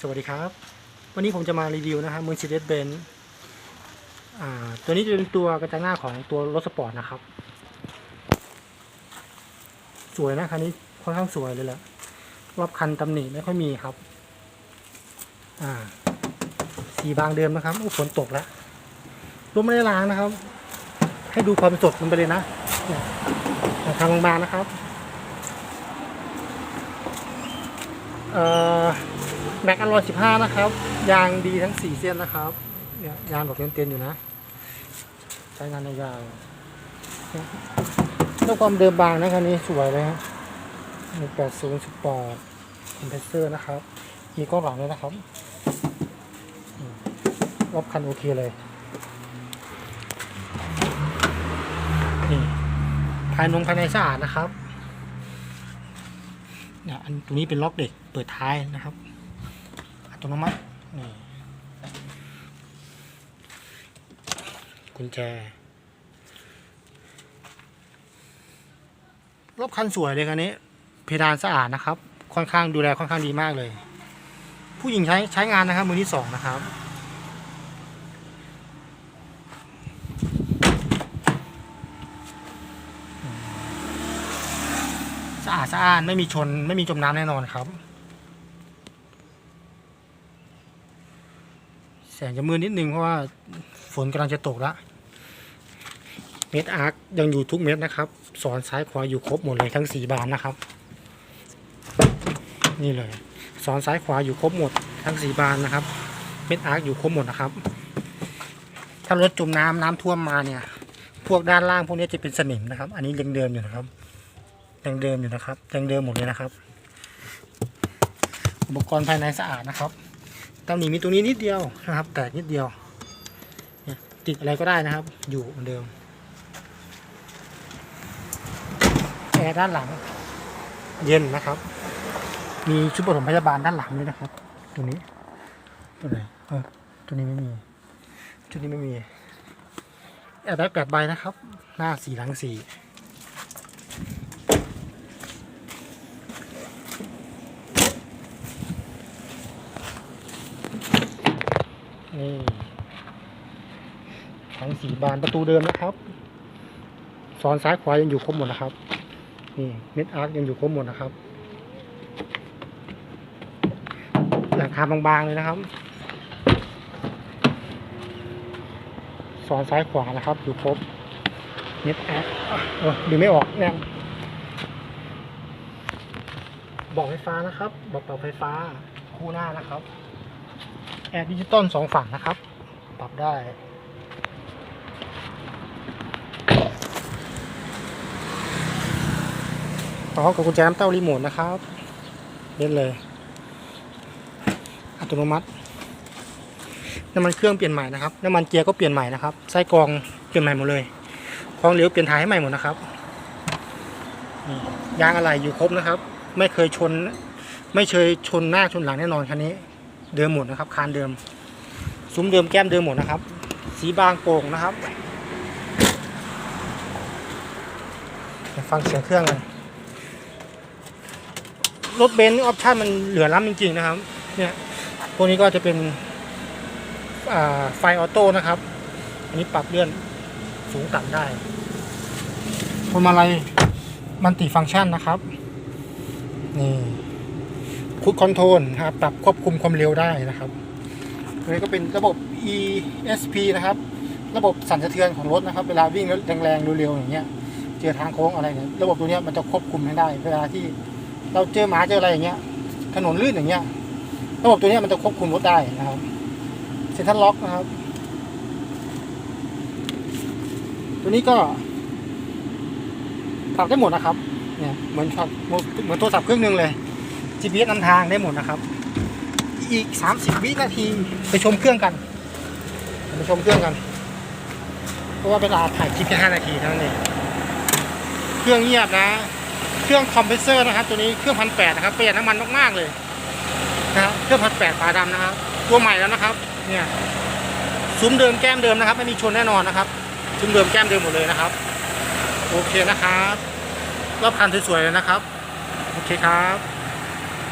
สวัสดีครับ วันนี้ผมจะมารีวิวนะครับ Mercedes-Benz อ่าตัวนี้จะเป็นตัวกระจังหน้าของตัวรถสปอร์ตนะครับ สวยนะคันนี้ค่อนข้างสวยเลยแหละรอบคันตำหนิไม่ค่อยมีครับ สีบางเดิมนะครับโอ้ฝนตกแล้วรถไม่ได้ล้างนะครับ ให้ดูความสดมันไปเลยนะทางบางๆนะครับ เอ่อ แม็กอลอยสิบห้านะครับ ยางดีทั้งสี่เส้นนะครับ เนี่ยยางแบบเต็มๆอยู่นะ ใช้งานในยาวเนี่ยด้วยความเดิมบางนะคันนี้สวยเลยฮะหนึ่งแปดศูนย์สปอร์ตคอมเพรสเซอร์นะครับ มีกล้องหลังด้วยนะครับ รอบคันโอเคเลยนี่ภายนงภายในสะอาดนะครับเนี่ยอันตรงนี้เป็นล็อกเด็กเปิดท้ายนะครับ ตโนมัตินี่กุญแจรอบคันสวยเลยคันนี้ เพดานสะอาดนะครับ ค่อนข้างดูแลค่อนข้างดีมากเลย ผู้หญิงใช้ใช้งานนะครับ มือที่สองนะครับสะอาดสะอาดไม่มีชนไม่มีจมน้ำแน่นอนครับ แสงจะมืดนิดนึงเพราะว่าฝนกำลังจะตกแล้วเม็ดอาร์คยังอยู่ทุกเม็ดนะครับ สอนซ้ายขวาอยู่ครบหมดเลยทั้งสีบานนะครับ นี่เลย สอนซ้ายขวาอยู่ครบหมดทั้งสีบานนะครับ เม็ดอาร์คอยู่ครบหมดนะครับ ถ้ารถจมน้ำน้ำท่วมมาเนี่ย พวกด้านล่างพวกนี้จะเป็นสนิมนะครับ อันนี้ยังเดิมอยู่นะครับยังเดิมอยู่นะครับยังเดิมหมดเลยนะครับ อุปกรณ์ภายในสะอาดนะครับ ตำหนิมีตรงนี้นิดเดียวนะครับ แตกนิดเดียวติดอะไรก็ได้นะครับ อยู่เหมือนเดิมแอร์ด้านหลัง เย็นนะครับ มีชุดปฐมพยาบาลด้านหลังด้วยนะครับ ตัวนี้ ตัวไหนเออตัวนี้ไม่มี ชุดนี้ไม่มีแอร์แบ็กแปดใบนะครับ หน้าสีหลังสี นี่ทั้งสีบานประตูเดิมนะครับซอนซ้ายขวายังอยู่ครบหมดนะครับ นี่เม็ดอาร์คยังอยู่ครบหมดนะครับ หลังคาบางๆเลยนะครับซอนซ้ายขวานะครับ อยู่ครบเม็ดอาร์คเออดูไม่ออกเนี่ยบอกไฟฟ้านะครับ บอกเป่าไฟฟ้าคู่หน้านะครับ แอร์ดิจิตอลสองฝั่งนะครับ ปรับได้ พร้อมกับกุญแจน้ำเต้ารีโมทนะครับเล่นเลย อัตโนมัติน้ำมันเครื่องเปลี่ยนใหม่นะครับ น้ำมันเกียร์ก็เปลี่ยนใหม่นะครับ ไส้กรองเปลี่ยนใหม่หมดเลยคล้องเหลวเปลี่ยนท้ายให้ใหม่หมดนะครับ ยางอะไหล่อยู่ครบนะครับ ไม่เคยชน ไม่เคยชนหน้าชนหลังแน่นอนคันนี้ เดิมหมดนะครับ คานเดิม ซุ้มเดิมแก้มเดิมหมดนะครับ สีบางโป่งนะครับฟังเสียงเครื่องกันรถเบนซ์ออปชั่นมันเหลือล้ำจริงๆนะครับ เนี่ยพวกนี้ก็จะเป็นไฟออโต้นะครับ อันนี้ปรับเลื่อนสูงต่ำได้พวงมาลัยมันติฟังก์ชันนะครับ นี่ คุดคอนโทรลนะครับปรับควบคุมความเร็วได้นะครับอันนี้ก็เป็นระบบ ESP นะครับ ระบบสั่นสะเทือนของรถนะครับ เวลาวิ่งแรงๆเร็วๆอย่างเงี้ย เจอทางโค้งอะไรเนี่ยระบบตัวเนี้ยมันจะควบคุมให้ได้ เวลาที่เราเจอหมาเจออะไรอย่างเงี้ย ถนนลื่นอย่างเงี้ย ระบบตัวเนี้ยมันจะควบคุมรถได้นะครับเซ็นทรัลล็อกนะครับ ตัวนี้ก็ปรับได้หมดนะครับ เนี่ยเหมือนเหมือนโทรศัพท์เครื่องหนึงเลย GPS นำทางได้หมดนะครับ อีก 30 วินาทีไปชมเครื่องกัน ไปชมเครื่องกัน เพราะว่าเวลาถ่ายคลิปแค่5นาทีเท่านั้นเอง เครื่องเงียบนะ เครื่องคอมเพรสเซอร์นะครับ ตัวนี้เครื่องพันแปดนะครับประหยัดน้ำมันมากๆเลยนะครับเครื่องพันแปดฝาดำนะครับ ตัวใหม่แล้วนะครับ เนี่ยซุ้มเดิมแก้มเดิมนะครับ ไม่มีชนแน่นอนนะครับซุ้มเดิมแก้มเดิมหมดเลยนะครับ โอเคนะครับรอบคันสวยๆเลยนะครับ โอเคครับ